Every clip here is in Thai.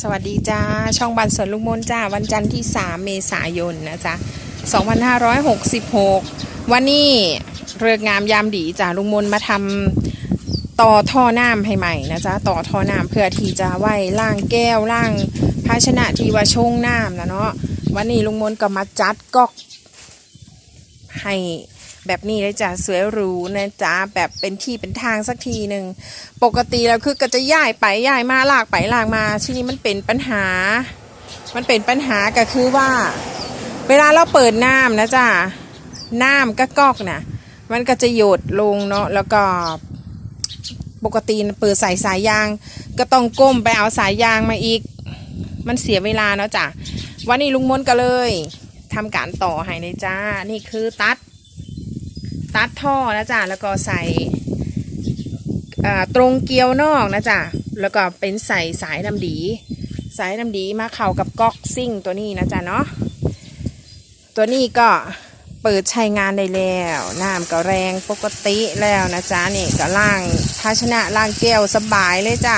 สวัสดีจ้า ช่องบันสวนลุงมนจ้า วันจันทร์ที่ 3 เมษายนนะจ๊ะ 2566 วันนี้เรือกงามยามดีจ้าลุงมนมาทำต่อท่อน้ำให้ใหม่นะจ๊ะ ต่อท่อน้ำเพื่อที่จะไว้ล่างแก้วล่างภาชนะที่ว่าชงน้ำนะเนาะ วันนี้ลุงมนก็มาจัดก๊อกให้ แบบนี้เลยจ้ะสวยหรูนะจ๊ะแบบเป็นที่เป็นทางสักทีหนึ่งปกติแล้วคือก็จะย้ายไปย้ายมาลากไปลากมาที่นี่มันเป็นปัญหา มันเป็นปัญหาก็คือว่า เวลาเราเปิดน้ำนะจ๊ะน้ำก็กอกนะมันก็จะหยดลงเนาะแล้วก็ปกติเปิดใส่สายยาง ก็ต้องก้มไปเอาสายยางมาอีก มันเสียเวลาเนาะจ้ะวันนี้ลุงมนก็เลยทำการต่อให้เลยจ้า นี่คือตัด ตัดท่อนะจ๊ะแล้วก็ใส่ตรงเกลียวนอกนะจ๊ะแล้วก็เป็นใส่สายน้ำดี สายน้ำดีมาเข้ากับก๊อกซิ่งตัวนี้นะจ๊ะเนาะตัวนี้ก็เปิดใช้งานได้แล้วน้ำก็แรงปกติแล้วนะจ๊ะนี่ก็ล่างภาชนะล่างแก้วสบายเลยจ้ะ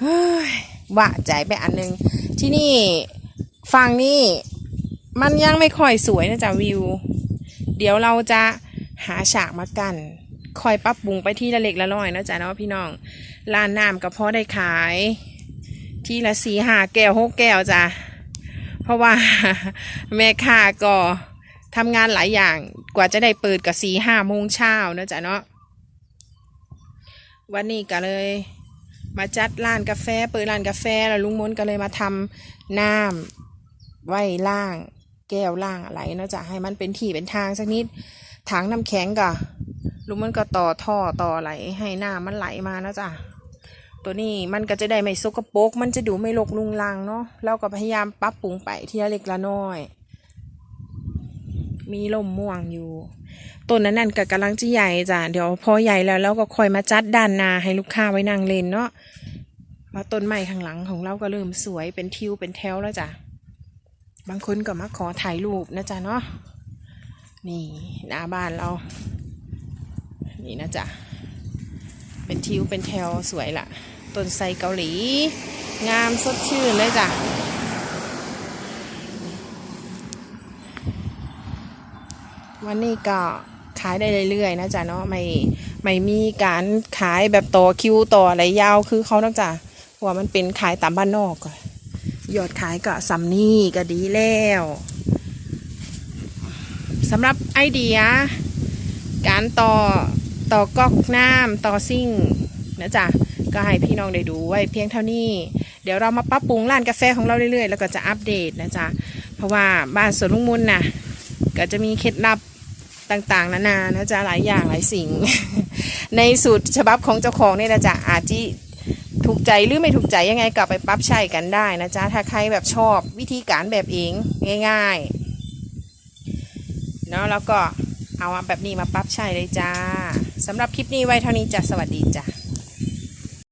เฮ้ยว่าใจไปอันหนึง ที่นี่ฝั่งนี้ มันยังไม่ค่อยสวยนะจ๊ะวิว เดี๋ยวเราจะหาฉากมากัน คอยปรับปรุงไปที่ละเล็กละน้อยนะจ๊ะเนาะพี่น้องร้านน้ำก็พอได้ขาย ที่ละสีหาแก้วหกแก้วจ้ะเพราะว่าแม่ค้าก็ทำงานหลายอย่างกว่าจะได้เปิดกับสีห้าโมงเช้านะจ๊ะเนาะวันนี้ก็เลยมาจัดร้านกาแฟ เปิดร้านกาแฟแล้วลุงมนก็เลยมาทำน้ำไว้ล่าง แก้วล่างอะไรเนาะจะให้มันเป็นที่เป็นทางสักนิดถังน้ำแข็งก็ลุงมันก็ต่อท่อต่อไหลให้น้ำมันไหลมาเนาะจ๊ะตัวนี้มันก็จะได้ไม่สกปรกมันจะดูไม่รกลุงลังเนาะเราก็พยายามปรับปรุงไปทีละเล็กละน้อย มีลมม่วงอยู่ต้นนั้นนั่นก็กำลังจะใหญ่จ้ะเดี๋ยวพอใหญ่แล้วเราก็คอยมาจัดด้านนาให้ลูกค้าไว้นั่งเล่นเนาะมาต้นไม้ข้างหลังของเราก็เริ่มสวยเป็นทิวเป็นแถวแล้วจ้ะ บางคนก็มาขอถ่ายรูปนะจ๊ะเนาะนี่หน้าบ้านเรา นี่นะจ๊ะ เป็นทิวเป็นแถวสวยละต้นไทรเกาหลี งามสดชื่นเลยจ้ะวันนี้ก็ขายได้เรื่อยๆนะจ๊ะเนาะไม่ไม่มีการขายแบบต่อคิวต่ออะไรยาวคือเขานอกจากเพราะว่ามันเป็นขายตามบ้านนอกก่อน ยอดขายก็สำนี่ก็ดีแล้วสำหรับไอเดีย การต่อต่อก๊อกน้ำต่อซิ่งนะจ๊ะก็ให้พี่น้องได้ดูไว้เพียงเท่านี้ เดี๋ยวเรามาปรับปรุงร้านกาแฟของเราเรื่อยๆ แล้วก็จะอัปเดตนะจ๊ะเพราะว่าบ้านสวนลุงมุนน่ะก็จะมีเคล็ดลับต่างๆ นานานะจ๊ะหลายอย่างหลายสิ่ง ในสูตรฉบับของเจ้าของเนี่ยนะจ๊ะอาจจะ ถูกใจหรือไม่ถูกใจยังไงกลับไปปรับใช้กันได้นะจ๊ะถ้าใครแบบชอบวิธีการแบบเองง่ายๆเนาะแล้วก็เอาแบบนี้มาปรับใช้เลยจ้าสำหรับคลิปนี้ไว้เท่านี้จ้ะสวัสดีจ้ะ